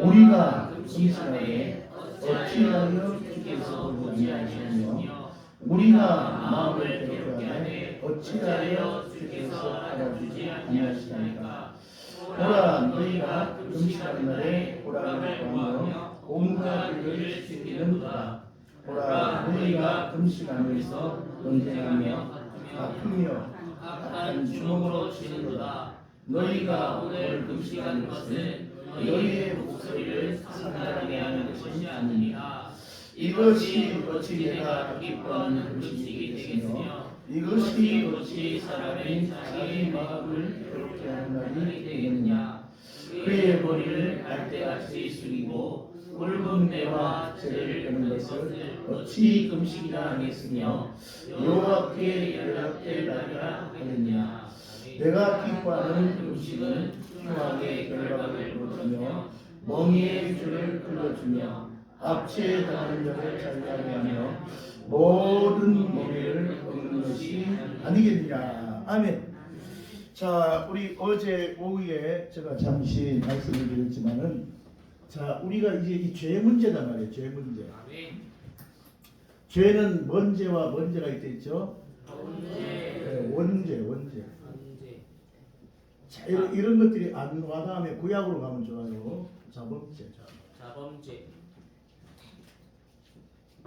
우리가 금식하되 어찌하여 주께서 보지 않으시며 우리가 마음을 괴롭게 하되 어찌하여 주께서 알아주지 아니하시나이까? 보라 너희가 금식하는 날에 보라를 구하며 온갖 일을 지키는도다. 보라 너희가 금식하면서 논쟁하며 아프며 악한 주먹으로 치는도다. 너희가 오늘 금식하는 것은 너희의 목소리를 상달하게 하는 것이 아니니라. 이것이 어찌 내가 기뻐하는 금식이 되겠으며 이것이 어찌 사람의 자기 마음을 괴롭게 하는 날이 되겠느냐? 그의 머리를 갈대같이 숙이고 굵은 배와 죄를 빼는 것을 어찌 금식이라 하겠으며 여호와께 연락될 날이라 하겠냐? 내가 기뻐하는 금식은 흉악의 결박을 풀어주며 멍이의 줄을 끌어주며 압제에 당하는 자를 잘하게 하며 모든 멍에를 얻는 것이 아니겠느냐. 아멘. 자 우리 어제 오후에 제가 잠시 말씀을 드렸지만은 자 우리가 이제 이 죄 문제단 말이에요 죄 문제. 죄는 먼죄와 먼죄가 있겠죠? 네, 원죄 원죄 자, 이런, 이런 것들이 안 와닿으면 구약으로 가면 좋아요. 자범죄. 자범죄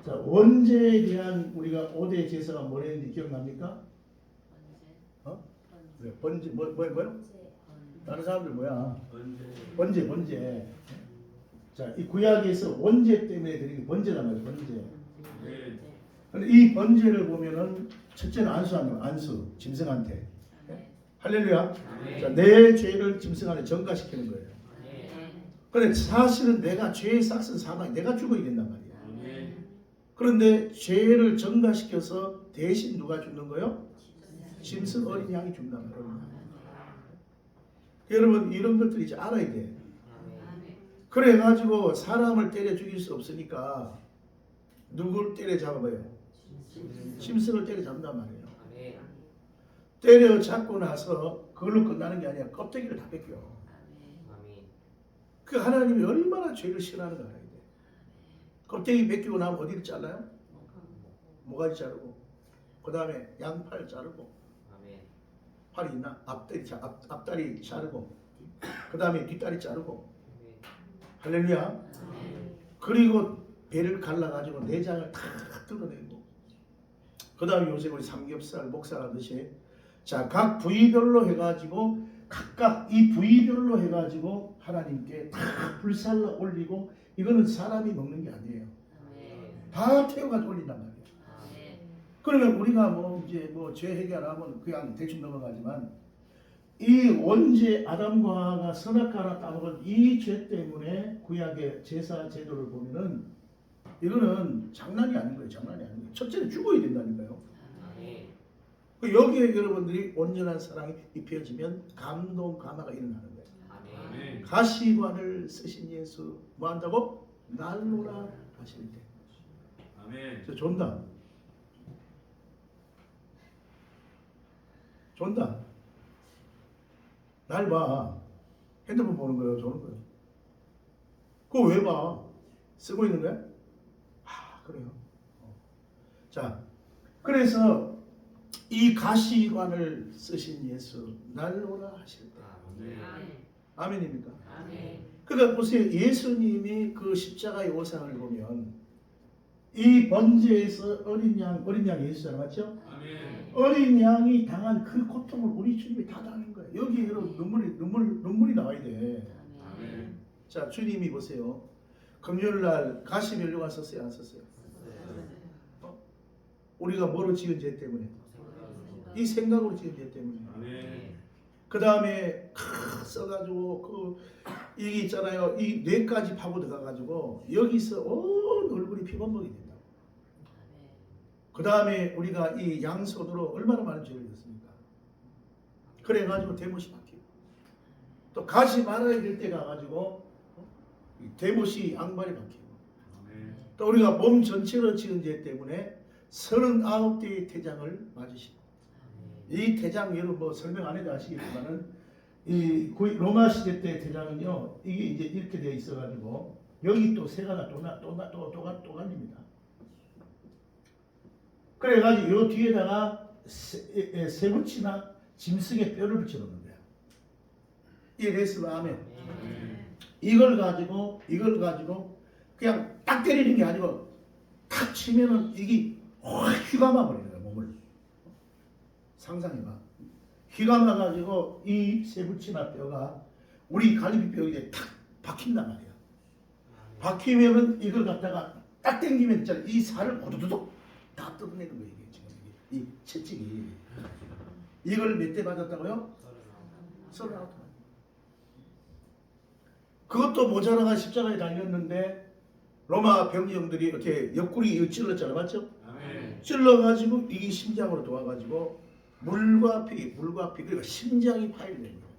자, 원죄에 대한 우리가 5대 제사가 뭐랬는지 기억납니까? 어? 그래, 번제, 뭐, 뭐, 뭐요? 다른 사람들 뭐야? 번제, 번제. 자, 이 구약에서 원죄 때문에 드린 게 번제란 말이에요, 번제. 근데 이 번제를 보면은 첫째는 안수하는 거, 안수, 짐승한테. 할렐루야. 자, 내 죄를 짐승한테 전가시키는 거예요. 그런데 사실은 내가 죄의 싹은 사망, 내가 죽어야 된단 말이야. 그런데 죄를 전가시켜서 대신 누가 죽는 거요? 짐승 어린 양이 죽는단 말이야. 양. 여러분 이런 것들 이제 알아야 돼. 그래가지고 사람을 때려 죽일 수 없으니까 누구를 때려 잡아봐요? 짐승을 때려 잡는단 말이에요. 때려 잡고 나서 그걸로 끝나는 게 아니라 껍데기를 다 벗겨. 그 하나님이 얼마나 죄를 싫어하는가 알아야 돼. 껍데기 벗기고 나면 어디를 잘라요? 모가지 자르고? 그 다음에 양팔 자르고. 팔이 있나? 앞다리, 자- 앞, 앞다리 자르고. 그 다음에 뒷다리 자르고. 할렐루야. 그리고 배를 갈라가지고 내장을 다 뜯어내고. 그 다음에 요새 우리 삼겹살 목살 하듯이 자 각 부위별로 해가지고 각각 이 부위별로 해가지고 하나님께 다 불살라 올리고 이거는 사람이 먹는 게 아니에요 다 태워가지고 올린단 말이에요 그러면 우리가 뭐 이제 뭐 죄 해결하면 그냥 대충 넘어가지만 이 원죄 아담과 하와가 선악과나 따먹은 이 죄 때문에 구약의 제사 제도를 보면은 이거는 장난이 아닌 거예요. 장난이 아닌 거예요. 첫째는 죽어야 된다니까요. 그 여기에 여러분들이 온전한 사랑이 입혀지면 감동 감화가 일어나는 거예요. 가시관을 쓰신 예수 뭐 한다고? 날로라 하실 때. 저 존다. 존다. 날 봐. 핸드폰 보는 거예요. 저는 거예요. 그거 왜 봐? 쓰고 있는 거야? 아, 그래요. 어. 자, 그래서 이 가시관을 쓰신 예수 날로라 하실 때. 아멘입니까? 그러니까 보세요. 예수님이 그 십자가의 오상을 보면 이 번제에서 어린 양, 어린 양이 예수잖아, 맞죠? 어린 양이 당한 그 고통을 우리 주님이 다 당한 거예요. 여기 여러분 눈물이 눈물 눈물이 나와야 돼. 자, 주님이 보세요. 금요일 날 가시 면류관 썼어요, 안 썼어요? 어? 우리가 뭐로 지은 죄 때문에? 이 생각으로 지은 죄 때문에. 그 다음에 써가지고 그 이게 있잖아요. 이 뇌까지 파고 들어가가지고 여기서 온 얼굴이 피범벅이 된다. 그 다음에 우리가 이 양손으로 얼마나 많은 죄를 졌습니까? 그래가지고 대못이 바뀌고 또 가지 말아야 될 때 가가지고 어? 이 대못이 양발이 바뀌고 또 우리가 몸 전체로 지은 죄 때문에 39대의 태장을 맞으시고 이 태장 여러분 뭐 설명 안 해도 아시겠지만은 이 고- 로마 시대 때 대장은요 이게 이제 이렇게 되어 있어가지고 여기 또 세가가 또나 또나 또또또 갈립니다. 그래가지고 요 뒤에다가 세, 세붙이나 짐승의 뼈를 붙여놓는 거야. 이해됐으면 아멘. 이걸 가지고 이걸 가지고 그냥 딱 때리는 게 아니고 탁 치면은 이게 확 휘감아 몸을. 상상해봐. 휘감아 가지고 이 세붙이나 뼈가 우리 갈비뼈 이제 탁 박힌단 말이야. 박히면은 이걸 갖다가 딱 당기면 있잖아. 이 살을 고두두둑 다 뜯어내는 거예요. 이게 지금 이게 이 채찍이. 이걸 몇대 맞았다고요? 서른아홉 대. 그것도 모자라가 십자가에 달렸는데 로마 병정들이 이렇게 옆구리 찔렀잖아, 맞죠? 찔러가지고 이게 심장으로 도와가지고 물과 피, 물과 피, 그러니까 심장이 파열된 거예요.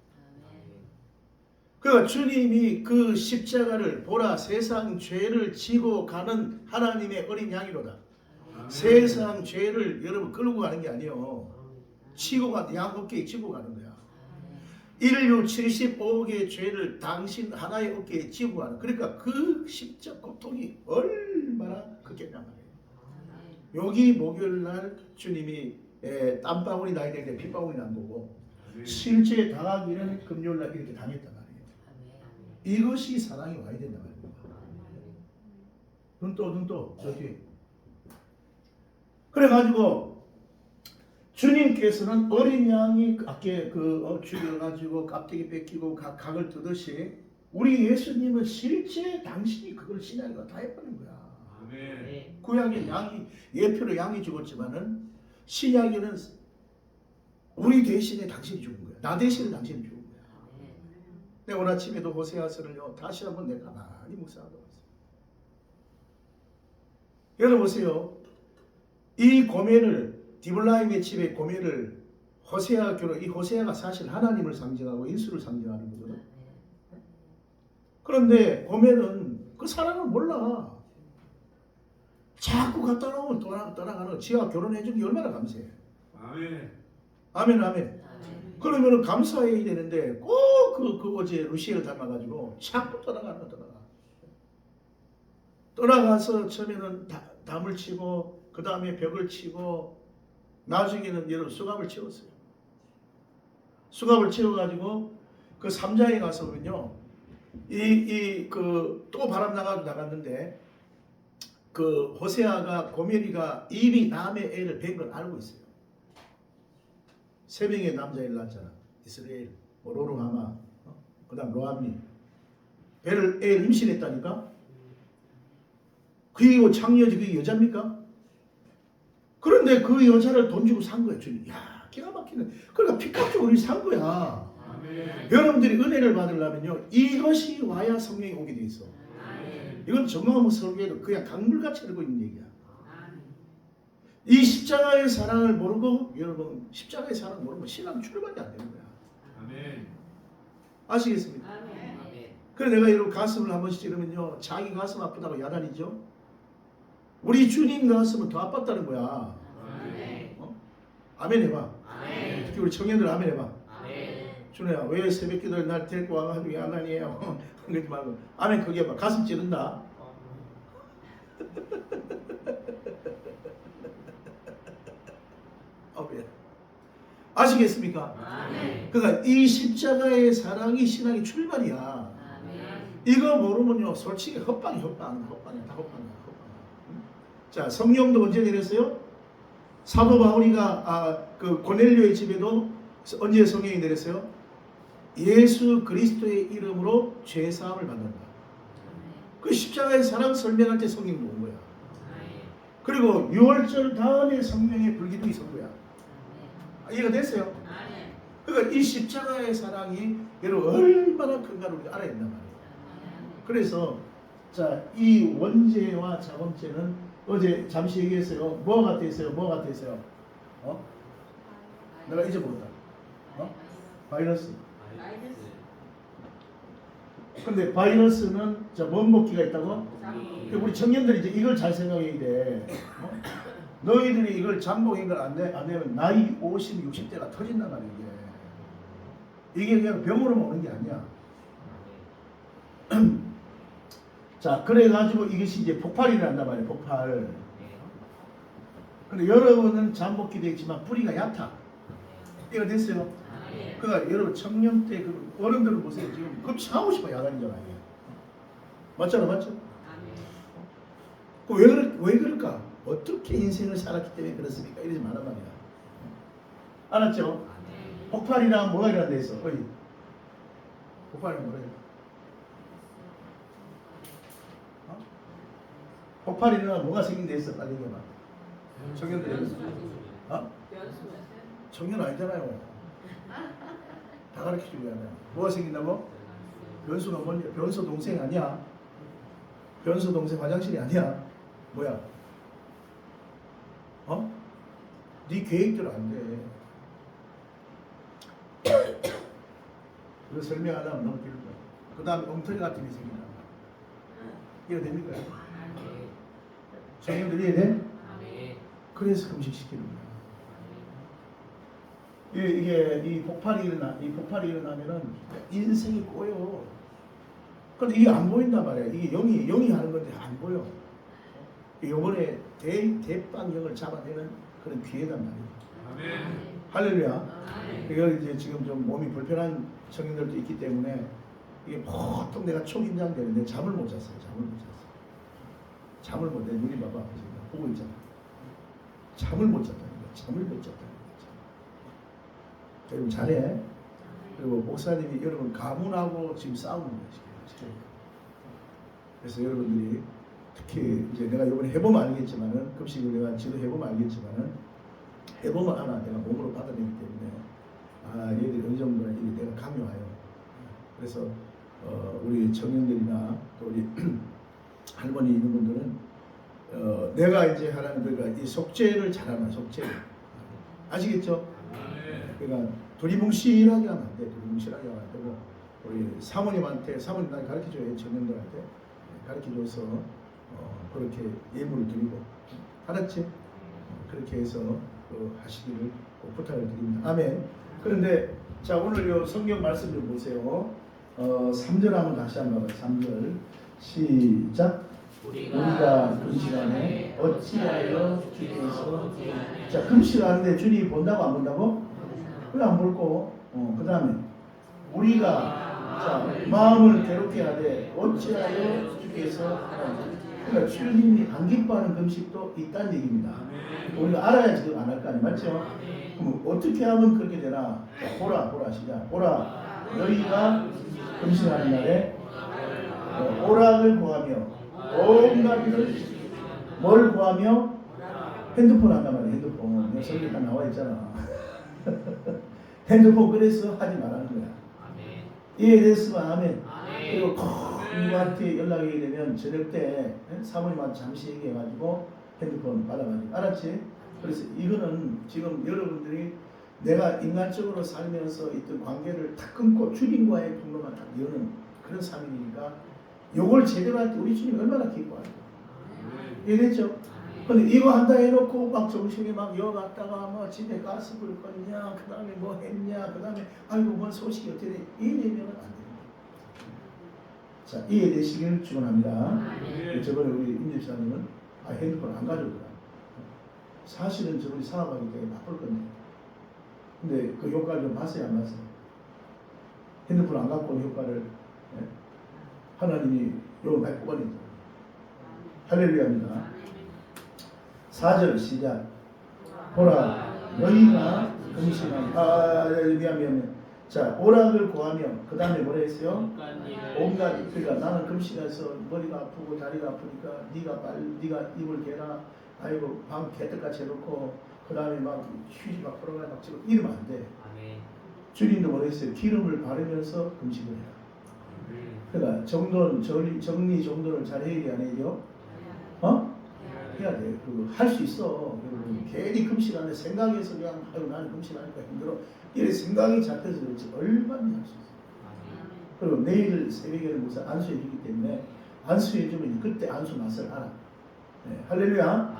그러니까 주님이 그 십자가를 보라 세상 죄를 지고 가는 하나님의 어린 양이로다. 세상 죄를 여러분 끌고 가는 게 아니요. 치고 가, 양 어깨에 지고 가는 거야. 인류 75억의 죄를 당신 하나의 어깨에 지고 가는. 그러니까 그 십자 고통이 얼마나 크겠냐 말이에요. 여기 목요일 날 주님이 에, 땀방울이 나야 되는데 핏방울이 난 거고 실제 당하기 는 금요일 날 이렇게 당했단 말이에요. 이것이 사랑이 와야 된단 말이에요. 눈떠 눈떠 저기. 그래가지고 주님께서는 어린 양이 아께 그 어, 죽여가지고 깍대기 뺏기고 각, 각을 뜨듯이 우리 예수님은 실제 당신이 그걸 신앙과 다 해버린 거야. 구약의 양이 예표로 양이 죽었지만은 신약에는 우리 대신에 당신이 죽은 거야. 나 대신에 당신이 죽은 거야. 내가 오늘 아침에도 호세아서를요 다시 한번 내가 가만히 묵상하고 있어요. 여러분 보세요. 이 고매를 디블라임의 집의 고매를 호세아 교로 이 호세아가 사실 하나님을 상징하고 인수를 상징하는 거거든. 그런데 고매는 그 사람을 몰라. 자꾸 갖다 놓으면 떠나, 떠나가는 지가 결혼해 준게 얼마나 감사해. 아멘 아멘. 그러면은 감사해야 되는데 꼭그 그 어제 루시를 닮아가지고 자꾸 떠나가는 거 떠나가. 떠나가서 처음에는 다, 담을 치고 그 다음에 벽을 치고 나중에는 여러분 수갑을 치웠어요. 수갑을 치워가지고 그 삼장에 가서 보면요. 이 이 그 또 바람 나가도 나갔는데 그 호세아가 고멜이가 이미 남의 애를 뵌 걸 알고 있어요. 세 명의 남자애를 낳았잖아. 이스라엘, 뭐 로르하마, 어? 그다음 로암미. 배를 애를 임신했다니까. 그리고 창녀지 그 여자입니까? 그런데 그 여자를 돈 주고 산 거야 주님. 야 기가 막히는. 그러니까 피값 주고 우리 산 거야. 여러분들이 은혜를 받으려면요 이것이 와야 성령이 오게 돼 있어. 이건 정말 설교에도 그냥 강물같이 흐르고 있는 얘기야. 이 십자가의 사랑을 모르고 여러분 십자가의 사랑을 모르면 신앙 출발이 안 되는 거야. 아시겠습니까? 그래 내가 이런 가슴을 한 번씩 찌르면요 자기 가슴 아프다고 야단이죠. 우리 주님 가슴은 더 아팠다는 거야. 어? 아멘 해봐. 특히 우리 청년들 아멘 해봐. 준호야 왜 새벽 기도에 날 데리고 와가지고 야단이에요. 그러지 말고 아멘 그게 봐 가슴 찌른다. 아멘. 아시겠습니까? 그러니까 이 십자가의 사랑이 신앙의 출발이야. 이거 모르면요 솔직히 헛방이 헛방 헛방이야 다 헛방이야 헛방. 응? 자 성령도 언제 내렸어요? 사도 바울이가 아, 그 고넬료의 집에도 언제 성령이 내렸어요? 예수 그리스도의 이름으로 죄 사함을 받는다. 그 십자가의 사랑 설명할 때 성령이 온 거야. 그리고 6월절 다음에 성령의 불기둥이 있었 거야. 아, 이해가 됐어요? 그러니까 이 십자가의 사랑이 여러분 얼마나 큰가를 알아야 된단 말이에요. 그래서 자 이 원죄와 자범죄는 어제 잠시 얘기했어요. 뭐 같아 있어요? 뭐 같아 있어요? 어? 내가 잊어버렸다. 어? 바이러스. 근데 바이러스는 자 원복기가 있다고? 그 우리 청년들이 이제 이걸 잘 생각해야 돼. 어? 너희들이 이걸 잠복인 걸안 내, 안 내면 나이 50, 60대가 터진단 말이야 이게. 이게 그냥 병으로만 오는 게 아니야. 자, 그래가지고 이것이 이제 폭발이 난단 말이에요. 폭발. 근데 여러분은 잠복기 되겠지만 뿌리가 얕아. 이거 됐어요? 그러니까 여러분 청년 때 그 어른들을 보세요. 지금 급식하고 싶어 야간이잖아 이게. 맞잖아, 맞죠? 그왜 그럴 왜 그럴까? 어떻게 인생을 살았기 때문에 그렇습니까? 이러지 말란 말이야. 알았죠? 폭발이랑 뭐가 일어난다 했어? 어이. 폭발이랑 뭐라 해? 어? 폭발이 일어나면 뭐가 생긴다 했어? 빨리 얘기해봐. 청년들. 어? 청년 아니잖아요. 다 가르쳐주고 하냐. 뭐가 생긴다고? 변수가 뭐냐? 변수 동생 아니야. 변수 동생 화장실이 아니야. 뭐야? 어? 네 계획대로 안 돼. 이거 설명하려면 너무 길다. 그 다음에 엉터리 같은 게 생긴다. 이해 됩니까? 청년들 이해돼? 그래서 금식시키는 거야. 이게, 이게 이 폭발이 일어나 이 폭발이 일어나면은 인생이 꼬여. 근데 이게 안 보인단 말이야. 이게 영이 영이 하는 건데 안 보여. 이번에 대 대빵형을 잡아내는 그런 기회단 말이야. 할렐루야. 이걸 이제 지금 좀 몸이 불편한 청년들도 있기 때문에 이게 보통 내가 초긴장 되는데 잠을 못 잤어요. 잠을 못 잤어. 잠을 못 내. 눈이 봐봐. 지금 보고 있잖아. 잠을 못 거야. 잠을 못 거야. 여러분 잘해. 그리고 목사님이 여러분 가문하고 지금 싸우는 거예요. 그래서 여러분들이 특히 이제 내가 이번에 해보면 알겠지만은 급식을 내가 지도 해보면 알겠지만은 해보면 알아. 내가 몸으로 받아들이기 때문에 아 얘들이 어느 정도나 이게 내가 감이 와요. 그래서 어, 우리 청년들이나 또 우리 할머니 있는 분들은 어, 내가 이제 하라는 그러니까 이 속죄를 잘하는 속죄 아시겠죠? 그러니까 두리뭉실하게 하면 안 돼. 두리뭉실하게 하면 안 되고 우리 사모님한테 사모님 날 가르쳐줘요 청년들한테 가르쳐줘서 어, 그렇게 예물을 드리고 알았지? 어, 그렇게 해서 그 하시기를 꼭 부탁을 드립니다. 아멘. 그런데 자 오늘 요 성경 말씀 좀 보세요. 어, 3절 한번 다시 한번 봐요. 3절 시작. 우리가 금식하네 어찌하여 주께서 자 금식하는데 주님이 본다고 안 본다고? 왜 안 볼고? 어, 그 다음에 우리가 자 마음을 괴롭게 하되 어찌하여 주께서 하나님 그러니까 주님이 안 기뻐하는 금식도 있다는 얘기입니다. 우리가 알아야 지금 안할 거 아니에요, 맞죠? 그럼 어떻게 하면 그렇게 되나? 보라, 보라 시작. 보라, 너희가 금식하는 날에 어, 오락을 구하며 온갖 일을 뭘 구하며 핸드폰 한단 말이야, 핸드폰. 다 나와 있잖아. 핸드폰 그래서 하지 말라는 거야. 이해됐으면 아멘. 그리고 꼭 누구한테 연락이 되면 저녁 때 예? 사모님한테 잠시 얘기해가지고 핸드폰 받아가지고 알았지? 그래서 이거는 지금 여러분들이 내가 인간적으로 살면서 있던 관계를 탁 끊고 주님과의 통로만 딱 여는 그런 삶이니까 요걸 제대로 할 때 우리 주님 얼마나 기뻐할까? 이해됐죠? 근데 이거 한다 해놓고 막 정신이 막 여갔다가 뭐 집에 가스 불 껐냐 그 다음에 뭐 했냐 그 다음에 아이고 뭔 소식이 어떻게 돼? 이래면은 안 됩니다. 자 이해되시길 축원합니다. 저번에 우리 임 집사님은 아 핸드폰 안 가져오더라. 사실은 저분이 사업하기 때문에 바쁠 건데. 근데 그 효과를 좀 봤어요 안 봤어요? 핸드폰 안 갖고 온 효과를 예? 하나님이 요 많이 뽑아냈죠 할렐루야입니다 4절 시작. 보라, 너희가 금식한 아 미안 미안 미안. 자 오락을 구하며 그 다음에 뭐라 했어요? 온갖 그러니까 나는 금식해서 머리가 아프고 다리가 아프니까 네가 빨리 네가 입을 개라. 아이고 밤 개떡같이 해놓고 그 다음에 막 휴지 막 풀어가 막 지금 이러면 안 돼. 주님도 뭐라 했어요? 기름을 바르면서 금식을 해라. 그러니까 정돈 정리 정리 정돈을 잘 해야 안 해요? 어? 해야 돼. 그거 할수 있어. 괜히 금식하는데 생각해서 그냥 아유 나는 금식하니까 힘들어. 이래 생각이 잡혀서 그렇지 얼마나 할 수 있어. 그리고 내일 새벽에는 무슨 안수해주기 때문에 안수해주면 그때 안수 맛을 알아. 네, 할렐루야.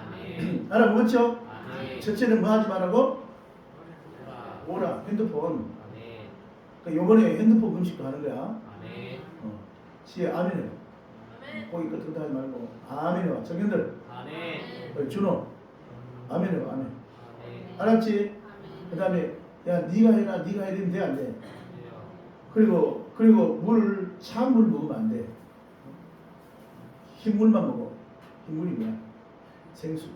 그러니까 요번에 핸드폰 금식도 하는 거야. 아멘. 어. 시에 아멘해. 거기 끝하지 말고 아멘해. 청년들 아멘. 어, 준호 아멘해. 아멘. 아멘. 알았지? 그 다음에 야 네가 해라 네가 해야 되면 돼 안 돼. 아멘. 그리고 그리고 물 찬물 먹으면 안 돼. 흰물만 먹어. 흰물이 뭐야? 생수.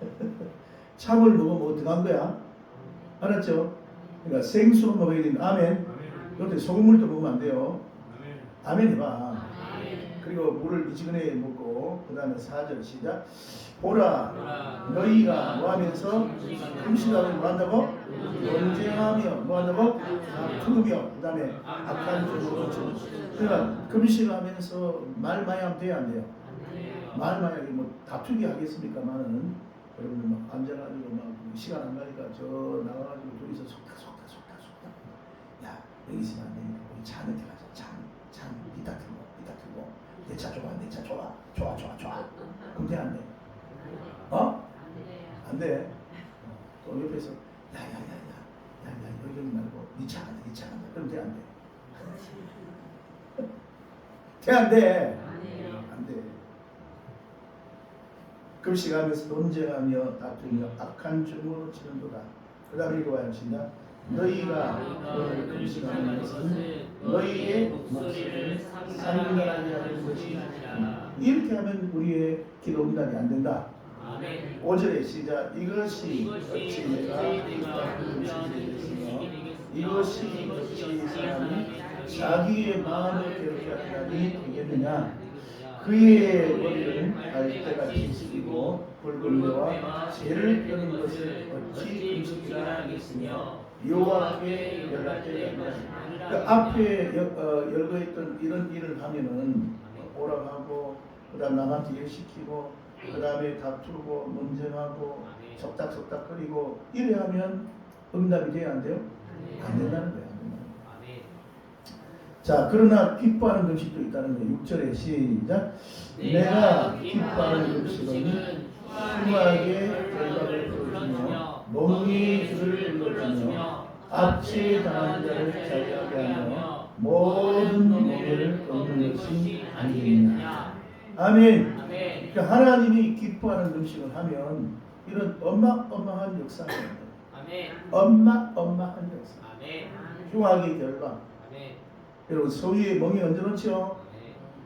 찬물 먹으면 어떡한 거야? 알았죠? 그러니까 생수 먹어야 되는 아멘. 이것도 소금물도 먹으면 안 돼요. 아멘 해봐. 그리고 물을 미지근하게 먹고 그 다음에 4절 시작. 보라 너희가 뭐하면서 금식하면 뭐한다고? 논쟁하며 뭐한다고? 다투며 그 다음에 악한 쪽으로 그러니까 금식하면서 말 많이 하면 돼요 안 돼요? 말 많이 하기 뭐 다투기 하겠습니까만은 여러분들 막 앉아가지고 막 시간 안 가니까 저 나가가지고 둘이서 속다 속다 속다 속다. 야 여기 있으면 안 되니까 우리 차 늦게 가자 차차 이따 틀고 내 차 좋아 내 차 좋아 좋아 좋아 좋아 그럼 돼안 돼? 어? 안 돼. 또 옆에서 야 야 야 야 야 야 여기 말고 니차 간다 니차 간다 그럼 돼안 돼? 돼안 돼? 안 돼. 금식하면서 논쟁하며 다투며 악한 증오로 치는도다. 그 다음에 이거 봐요 시작. 너희가 오늘 금식하는 것은 너희의 목소리를 하는 것이 이렇게 하면 우리의 기도 응답이 안 된다. 아멘. 5절에 시작 이것이 어찌 내가 내가 금식이 되겠으며 이것이 어찌 사람이 자기의 마음을 괴롭게 하다니 되겠느냐 그의 머리를 갈대같이 숙이고 뇌와 죄를 펴는 것을 어찌 금식이라 하겠으며 여호와께 연락되는 그 앞에 여- 어, 열거했던 이런 일을 하면은 오라고 하고 그다음 남한테 일 시키고 그다음에 다투고 논쟁하고 속닥속닥거리고 이래 하면 응답이 돼야 안 돼요? 안 된다는. 아멘. 자 그러나 기뻐하는 음식도 있다는 거예요. 6절에 시작 내가 기뻐하는 음식은 흉하게 결박을 풀어주며 멍이 줄을 불러주며 압제 당한 자를 자유하게 하며 모든 멍에를 꺾는 것이 아니겠느냐 아멘 아멘. 그러니까 하나님이 기뻐하는 음식을 하면 이런 어마어마한 역사가. 아멘. 어마어마한 역사 아멘. 흉하게 결박 아멘. 여러분 소위에 멍이 얹어 놓죠.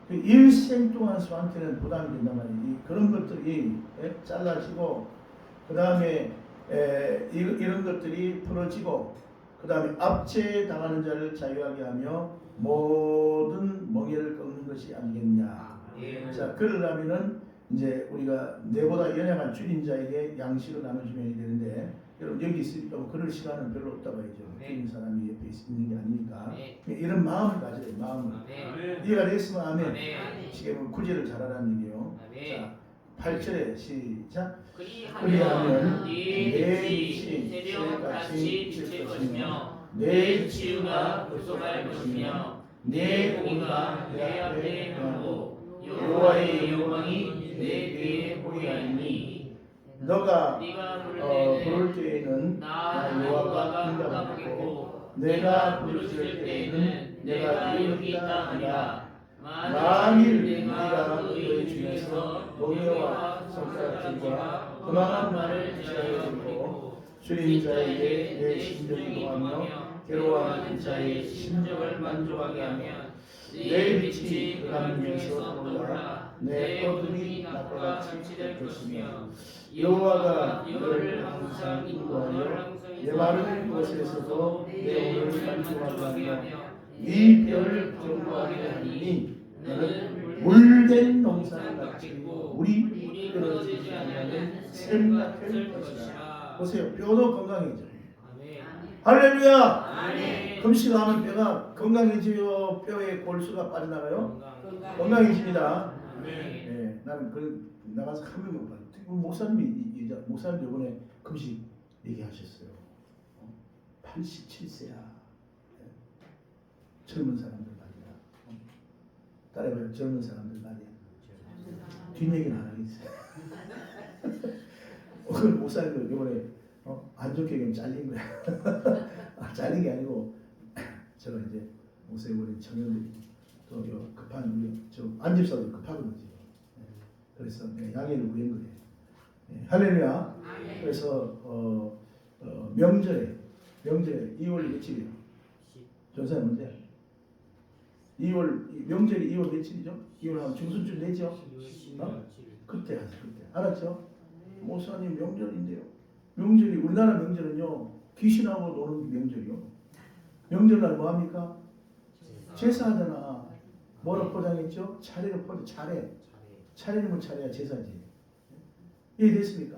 그 일생 동안 소한테는 부담이 된단 말이에요. 이 그런 것들이 예, 잘라지고 그 다음에 이런 것들이 풀어지고 그 다음에 압제 당하는 자를 자유하게 하며 모든 멍에를 꺾는 것이 아니겠냐. 아멘. 자 그러려면은 이제 우리가 내보다 연약한 줄인 자에게 양식을 나눠주면 되는데 여러분 여기 있으니까 뭐 그럴 시간은 별로 없다 봐야죠. 네. 줄인 사람이 옆에 있는 게 아니니까 네. 이런 마음을 가져야 돼요. 마음을. 아멘. 이해가 되겠으면 아멘. 아멘. 지금은 구제를 잘하라는 얘기요. 아멘. 자, 8절에 시작. 그리하면 네내 빛이 새벽같이 비칠 것이며 내내 치유가 급속할 것이며 내 공의가 내 앞에 행하고 여호와의 영광이 내 뒤에 보이하니 너가 어, 부를 때에는 나나 여호와가 응답하고 내가 부르실 때에는 내가 여기 있다 하리라. 만일 내가 너희 중에서 중에서 손가락질과 험한 말을 지하여고 주인 자에게 내 심정을 도하며 괴로워하는 자의 심정을 만족하게 하며 내 빛이 그 하늘에서 떠올라 내 어둠이 낮과 같이 될 것이며 여호와가 너를 항상 인도하여 내 마른 곳에서도 내 오를 만족하게 하며 이별 경고하게 하니 너는 물된 농사를 가지고 물 이 끊어지지 않는 샘같을 것이라 보세요 뼈도 건강해져. 할렐루야 아멘. 금식하면 뼈가 건강해져요 뼈에 골수가 빠져나가요 건강. 건강해집니다. 예, 나는 그 나가서 한 명도 못 봤어요. 목사님이 목사님 이번에 금식 얘기하셨어요. 어? 87세야. 젊은 사람들 말이야. 어? 따라해봐요. 젊은 사람들 말이야. 뒷얘기는 안 하겠어요. 오늘 목사님 이번에 어? 안 좋게 그냥 잘린 거야. 아, 잘린 게 아니고 제가 이제 목사님 청년들이 또요 급한 우리 저 안집사도 급하거든요. 예. 그래서 네, 양해를 구한 거예요. 예, 할렐루야. 그래서 어, 어, 명절에 명절에 2월 며칠이요? 전사님 언제? 2월 이 명절이 2월 며칠이죠? 2월 하면 중순쯤 되죠? 어? 그때 하세요. 그때 알았죠? 목사님 명절인데요. 명절이 우리나라 명절은요 귀신하고 노는 명절이요. 명절날 뭐 합니까? 제사하잖아. 뭐로 포장했죠? 차례로 포장. 차례. 차례는 뭐 차례야 제사지. 이해됐습니까?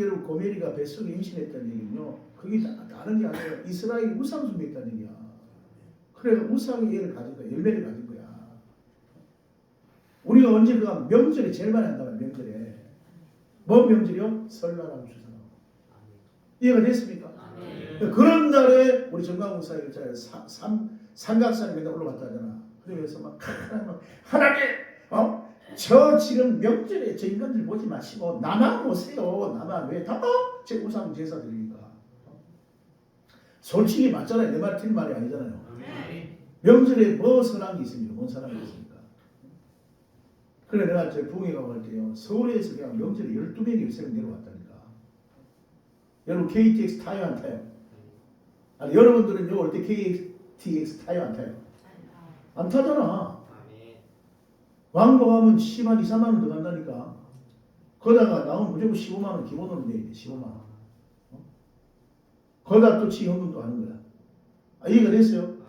여러분 고메리가 뱃속에 임신했다는 얘기는요. 그게 다- 다른 게 아니라 이스라엘 우상 숭배했다는 얘기야. 그래서 우상의 얘를 가진 거야. 열매를 가진 거야. 우리가 언제 그 명절에 제일 많이 한다고 명절에. 뭔 명절이요? 설날하고 추석하고. 이해가 됐습니까? 그런 날에 우리 정강 목사님 있잖아요. 사- 삼 삼각산에 맨날 올라갔다 하잖아. 그러면서 막 하나님, 하나님, 어? 저 지금 명절에 저 인간들 보지 마시고 나만 보세요. 나만 왜다 제 우상 제사 드리니까. 솔직히 맞잖아요. 내 말 틀린 말이 아니잖아요. 명절에 뭐 선한 게 있습니까? 뭔게 있습니까? 그래 내가 저 부흥회 가고 할 때요. 서울에서 그냥 명절에 12명이 요새 내려왔다니까. 여러분 KTX 타요 안 타요? 아니 여러분들은 여기 올때 KTX 타요 안 타요? 안 타잖아. 왕복 하면 10만 2, 3만 원 더 간다니까. 거다가 나오면 무조건 15만 원 기본으로 내야 돼. 15만 원. 어? 거다 또 지원금도 하는 거야. 아, 이해가 됐어요?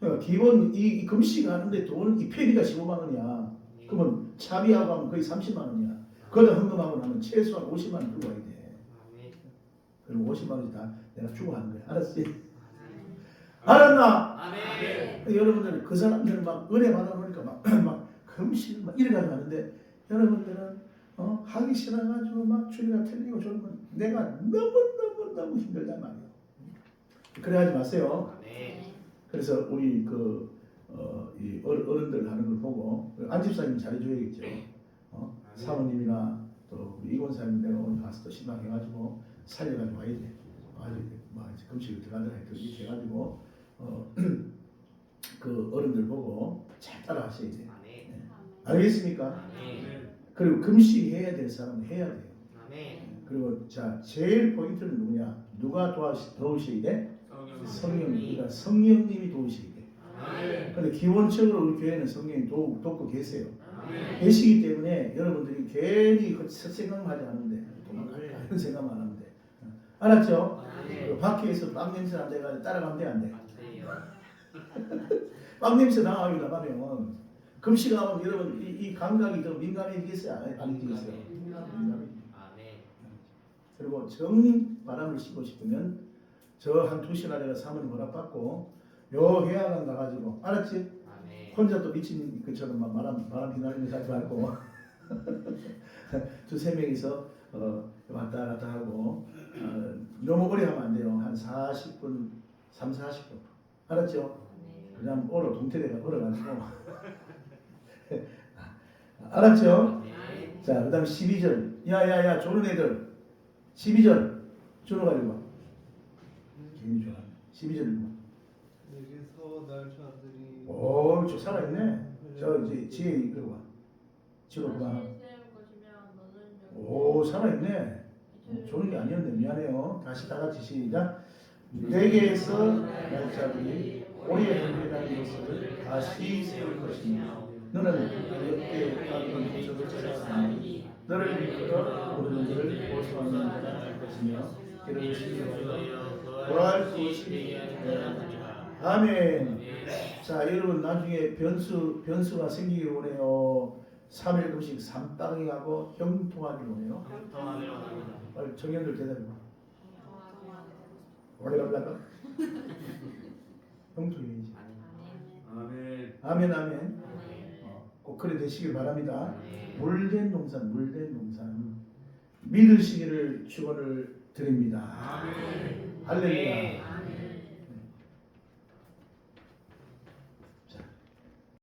그러니까 기본 이, 이 금식 하는데 돈, 이 페리가 15만 원이야. 그러면 차비하고 하면 거의 30만 원이야. 거다 헌금하고 나면 최소한 50만 원 들고 와야 돼. 그럼 50만 원이 다 내가 주고 하는 거야. 알았지? 알았나? 여러분들 그 사람들은 막 은혜 받아놓으니까 막, 막 금식 막 이래가지고 하는데 여러분들은 어? 하기 싫어가지고 막 주의가 틀리고 저러면 내가 너무너무너무 힘들단 말이에요. 그래 하지 마세요. 그래서 우리 그 어, 이 어른- 어른들 하는 걸 보고 안집사님 잘해줘야겠죠. 어? 사모님이나 또 이곤사님 내가 오늘 가서 또 신방해가지고 살려가지고 와야 돼. 와야 돼. 뭐 이제 금식을 들어가자 이렇게 해가지고 어, 그 어른들 보고 잘 따라하셔야 돼. 알겠습니까? 그리고 금식 해야 될 사람은 해야 돼요. 그리고 자 제일 포인트는 누구냐? 누가 도와시, 도우셔야 돼? 성령. 그러니까 성령님이 도우셔야 돼. 근데 기본적으로 우리 교회는 성령이 도, 돕고 계세요. 계시기 때문에 여러분들이 괜히 그 생각하지 않는데 도망갈까 이런 생각만 하는데 알았죠? 그 밖에서 빵 냄새 안 돼가지고 따라가면 돼안 돼? 빵 냄새 나가기 나가면 금식 하면 여러분 이, 이 감각이 더 민감해지겠어요? 안- 아니겠어요? 민감해. 그리고 정 바람을 쐬고 싶으면 저 한 두 시간 내가 사모님 허락받고 요 회화관 가가지고 알았지? 혼자 또 미친 그처럼 막 바람 바람 휘날리면서 하지 말고 두세 명이서 어, 왔다 갔다 하고 어, 너무 오래 하면 안 돼요 한 40분 3, 40분 알았죠? 그냥 오로 동태대가 걸어가지고 알았죠? 자, 그 다음에 12절. 야, 야, 야, 조는 애들. 12절. 줄어가지고 와. 괜히 좋아. 12절 읽어. 내게서 날 자들이 오, 저 살아있네. 저 이제 지혜 읽어 봐. 지로 그만. 오, 살아있네. 조는 게 아니었네. 미안해요. 다시 다 같이 시작. 내게서 날짜들이 오래 행해라는 것을 다시 세울 것이며 너는 역대 악은 기적을 찾았으니 너를 믿고 모든 일을 보수하는 자가 될 것이며 이런 신뢰하여 부활 구원이 아멘. 자 여러분 나중에 변수 변수가 생기길 원해요. 3일 금식 삼빵이 하고 형통하길 원해요. 빨리 청년들 대답해 봐. 오래간다. 형통해야지. 아멘 아멘. 어, 꼭 그래 되시길 바랍니다. 물된 농산 물된 농산 믿으시기를 축원을 드립니다. 对。